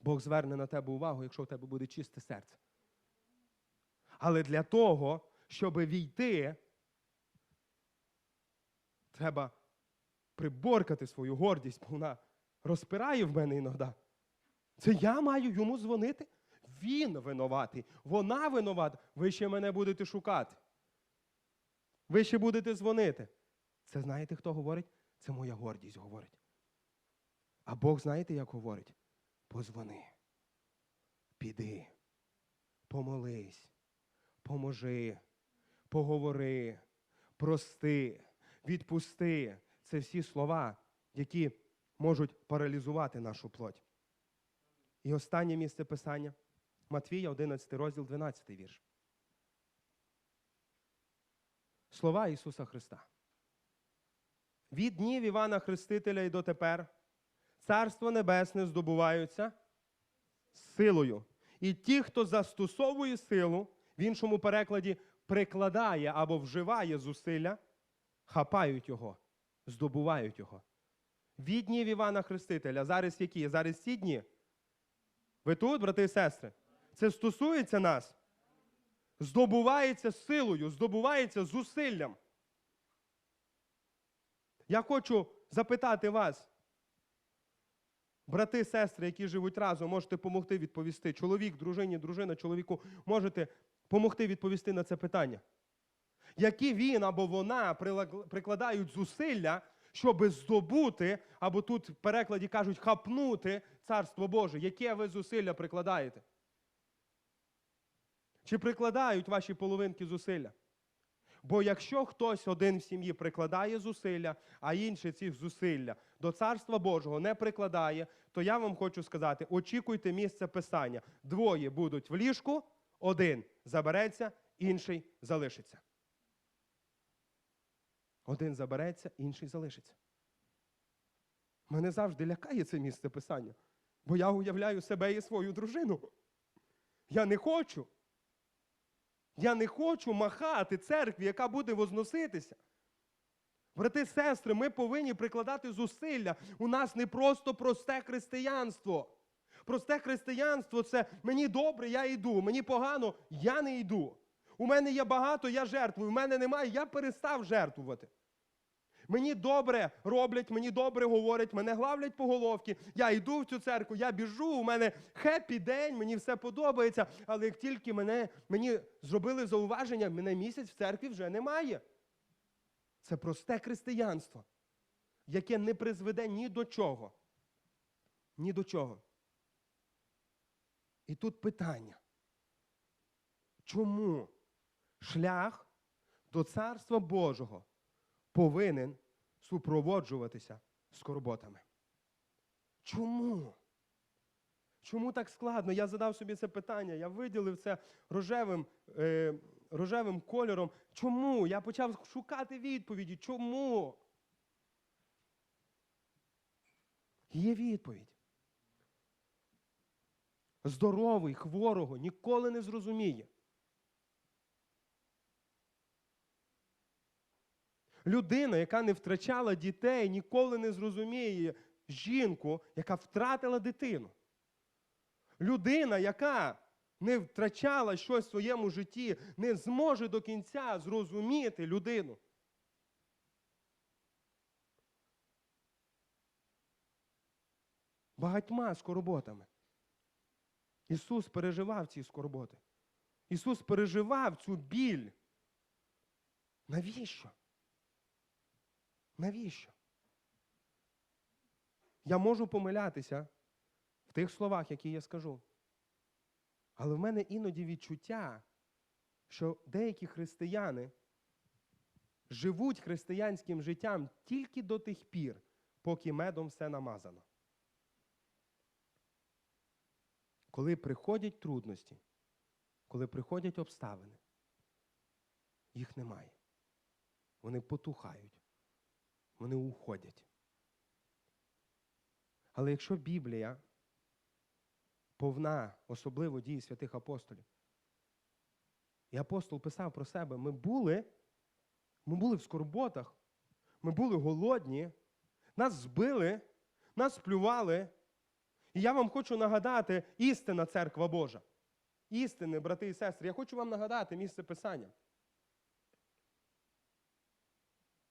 Бог зверне на тебе увагу, якщо в тебе буде чисте серце. Але для того, щоб війти, треба приборкати свою гордість, бо вона розпирає в мене іноді. Це я маю йому дзвонити? Він винуватий, вона винувата. Ви ще мене будете шукати. Ви ще будете дзвонити. Це знаєте, хто говорить? Це моя гордість говорить. А Бог знаєте, як говорить? Позвони. Піди, помолись, поможи, поговори, прости, відпусти. Це всі слова, які можуть паралізувати нашу плоть. І останнє місце писання Матвія, 11 розділ, 12 вірш. Слова Ісуса Христа. Від днів Івана Хрестителя і дотепер Царство Небесне здобуваються силою. І ті, хто застосовує силу, в іншому перекладі прикладає або вживає зусилля, хапають його, здобувають його. Від днів Івана Хрестителя. Зараз які? Зараз ці дні? Ви тут, брати і сестри? Це стосується нас. Здобувається силою, здобувається зусиллям. Я хочу запитати вас, брати, сестри, які живуть разом, можете допомогти відповісти. Чоловік, дружині, дружина, чоловіку, можете допомогти відповісти на це питання. Які він або вона прикладають зусилля, щоб здобути, або тут в перекладі кажуть хапнути Царство Боже. Яке ви зусилля прикладаєте? Чи прикладають ваші половинки зусилля? Бо якщо хтось один в сім'ї прикладає зусилля, а інший ці зусилля до Царства Божого не прикладає, то я вам хочу сказати: очікуйте місце писання. Двоє будуть в ліжку, один забереться, інший залишиться. Один забереться, інший залишиться. Мене завжди лякає це місце писання, бо я уявляю себе і свою дружину. Я не хочу. Я не хочу махати церкві, яка буде возноситися. Брати, сестри, ми повинні прикладати зусилля. У нас не просто просте християнство. Просте християнство це мені добре, я йду, мені погано, я не йду. У мене є багато, я жертвую, у мене немає, я перестав жертвувати. Мені добре роблять, мені добре говорять, мене главлять по головці. Я йду в цю церкву, я біжу, у мене хеппі день, мені все подобається. Але як тільки мене, мені зробили зауваження, мене місяць в церкві вже немає. Це просте християнство, яке не призведе ні до чого. Ні до чого. І тут питання. Чому шлях до Царства Божого повинен супроводжуватися скорботами? Чому? Чому так складно? Я задав собі це питання, я виділив це рожевим, е, рожевим кольором. Чому? Я почав шукати відповіді. Чому? Є відповідь. Здоровий, хворого ніколи не зрозуміє. Людина, яка не втрачала дітей, ніколи не зрозуміє жінку, яка втратила дитину. Людина, яка не втрачала щось в своєму житті, не зможе до кінця зрозуміти людину. Багатьма скорботами. Ісус переживав ці скорботи. Ісус переживав цю біль. Навіщо? Навіщо? Я можу помилятися в тих словах, які я скажу. Але в мене іноді відчуття, що деякі християни живуть християнським життям тільки до тих пір, поки медом все намазано. Коли приходять трудності, коли приходять обставини, їх немає. Вони потухають, вони уходять. Але якщо Біблія повна, особливо дії святих апостолів, і апостол писав про себе, ми були, ми були в скорботах, ми були голодні, нас збили, нас плювали, І я вам хочу нагадати істина церква Божа. Істини, брати і сестри, я хочу вам нагадати місце Писання.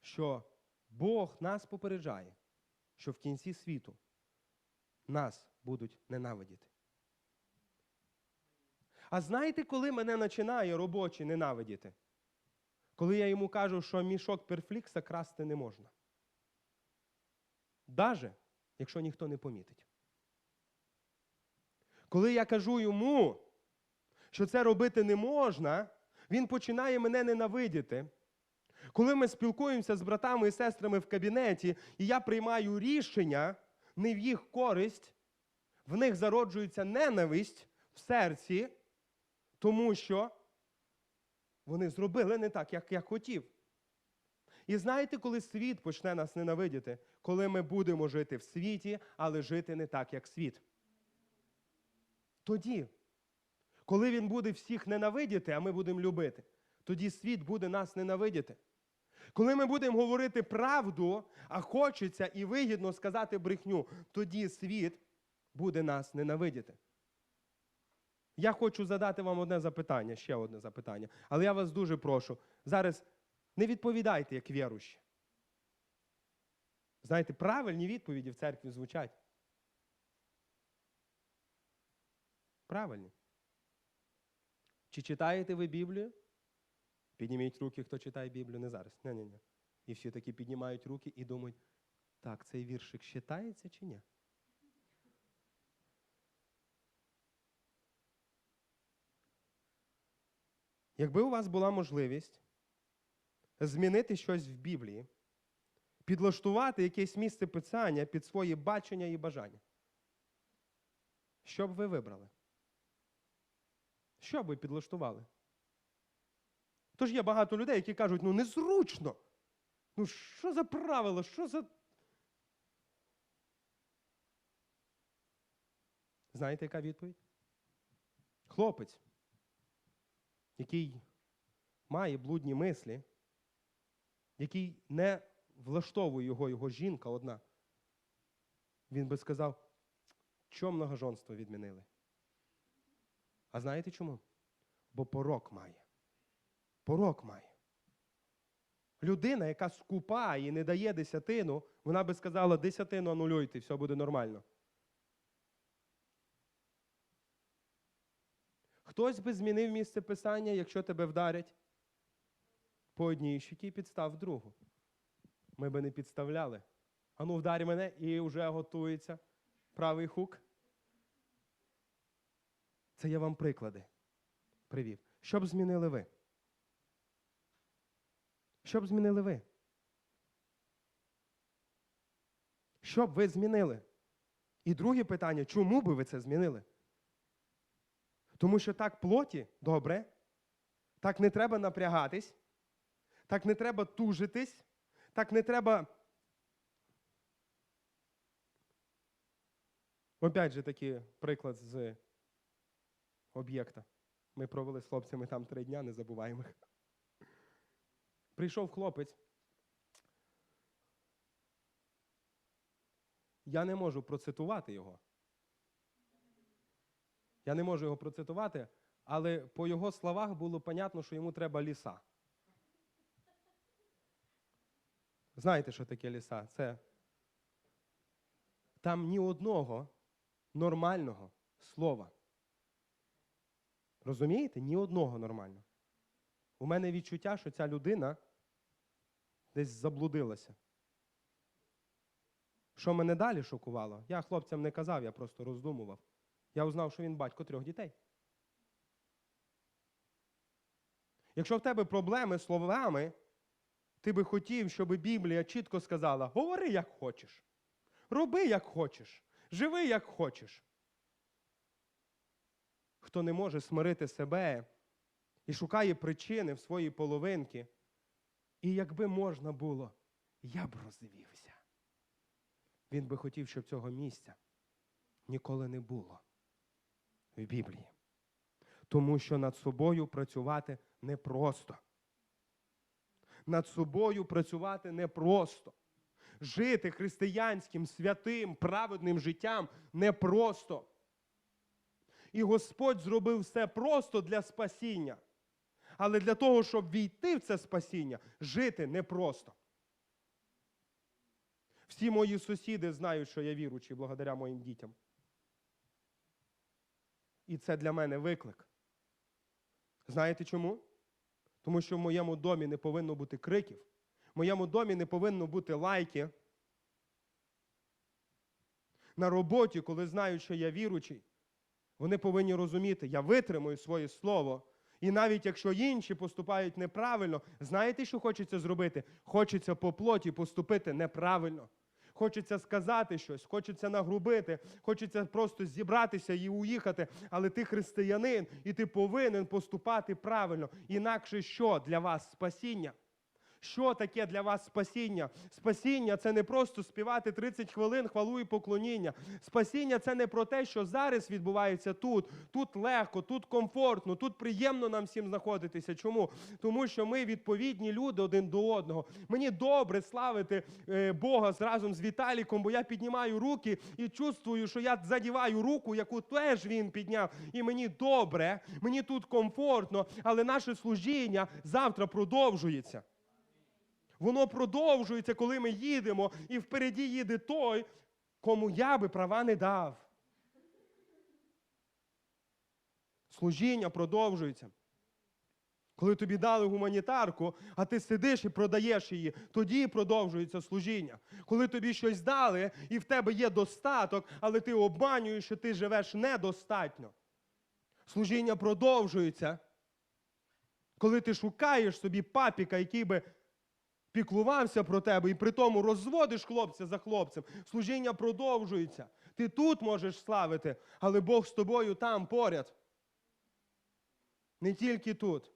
Що Бог нас попереджає, що в кінці світу нас будуть ненавидіти. А знаєте, коли мене починає робочий ненавидіти? Коли я йому кажу, що мішок перфлікса красти не можна. Даже якщо ніхто не помітить. Коли я кажу йому, що це робити не можна, він починає мене ненавидіти. Коли ми спілкуємося з братами і сестрами в кабінеті, і я приймаю рішення не в їх користь, в них зароджується ненависть в серці, тому що вони зробили не так, як я хотів. І знаєте, коли світ почне нас ненавидіти, коли ми будемо жити в світі, але жити не так, як світ. Тоді, коли він буде всіх ненавидіти, а ми будемо любити, тоді світ буде нас ненавидіти. Коли ми будемо говорити правду, а хочеться і вигідно сказати брехню, тоді світ буде нас ненавидіти. Я хочу задати вам одне запитання, ще одне запитання. Але я вас дуже прошу, зараз не відповідайте як вірущі. Знаєте, правильні відповіді в церкві звучать. Правильні. Чи читаєте ви Біблію? Підніміть руки, хто читає Біблію, не зараз. Ні-ні-ні. І всі такі піднімають руки і думають, так, цей віршик читається чи ні? Якби у вас була можливість змінити щось в Біблії, підлаштувати якесь місце писання під свої бачення і бажання, що б ви вибрали? Що б ви підлаштували? Тож є багато людей, які кажуть, ну незручно. Ну, що за правило, що за. Знаєте, яка відповідь? Хлопець, який має блудні мислі, який не влаштовує його, його жінка одна, він би сказав, що многожонство відмінили. А знаєте чому? Бо порок має. Порок має. Людина, яка скупа і не дає десятину, вона би сказала, десятину анулюйте, все буде нормально. Хтось би змінив місце писання, якщо тебе вдарять по одній щекі, підстав другу. Ми би не підставляли. Ану, вдарь мене і вже готується правий хук. Це я вам приклади привів. Що б змінили ви? Що б змінили ви? Що б ви змінили? І друге питання, чому би ви це змінили? Тому що так плоті добре, так не треба напрягатись, так не треба тужитись, так не треба. Опять же такий приклад з об'єкта. Ми провели з хлопцями там три дня незабуваємих. Прийшов хлопець. Я не можу процитувати його. Я не можу його процитувати, але по його словах було понятно, що йому треба ліса. Знаєте, що таке ліса? Це там ні одного нормального слова. Розумієте? Ні одного нормального. У мене відчуття, що ця людина десь заблудилася. Що мене далі шокувало? Я хлопцям не казав, я просто роздумував. Я узнав, що він батько трьох дітей. Якщо в тебе проблеми з словами, ти би хотів, щоб Біблія чітко сказала: говори, як хочеш, роби, як хочеш, живи, як хочеш. Хто не може смирити себе і шукає причини в своїй половинки, і якби можна було, я б розвівся. Він би хотів, щоб цього місця ніколи не було в Біблії. Тому що над собою працювати непросто. Над собою працювати непросто. Жити християнським, святим, праведним життям непросто. І Господь зробив все просто для спасіння. Але для того, щоб війти в це спасіння, жити непросто. Всі мої сусіди знають, що я віручий благодаря моїм дітям. І це для мене виклик. Знаєте чому? Тому що в моєму домі не повинно бути криків, в моєму домі не повинно бути лайки. На роботі, коли знають, що я віручий, вони повинні розуміти, я витримую своє слово. І навіть якщо інші поступають неправильно, знаєте, що хочеться зробити? Хочеться по плоті поступити неправильно. Хочеться сказати щось, хочеться нагрубити, хочеться просто зібратися і уїхати. Але ти християнин, і ти повинен поступати правильно. Інакше що для вас спасіння? Що таке для вас спасіння? Спасіння це не просто співати 30 хвилин хвалу і поклоніння. Спасіння це не про те, що зараз відбувається тут. Тут легко, тут комфортно, тут приємно нам всім знаходитися. Чому? Тому що ми відповідні люди один до одного. Мені добре славити е, Бога разом з Віталіком, бо я піднімаю руки і чувствую, що я задіваю руку, яку теж він підняв. І мені добре, мені тут комфортно, але наше служіння завтра продовжується. Воно продовжується, коли ми їдемо, і впереді їде той, кому я би права не дав. Служіння продовжується. Коли тобі дали гуманітарку, а ти сидиш і продаєш її, тоді продовжується служіння. Коли тобі щось дали, і в тебе є достаток, але ти обманюєш, що ти живеш недостатньо. Служіння продовжується. Коли ти шукаєш собі папіка, який би піклувався про тебе і при тому розводиш хлопця за хлопцем, служіння продовжується. Ти тут можеш славити, але Бог з тобою там поряд. Не тільки тут.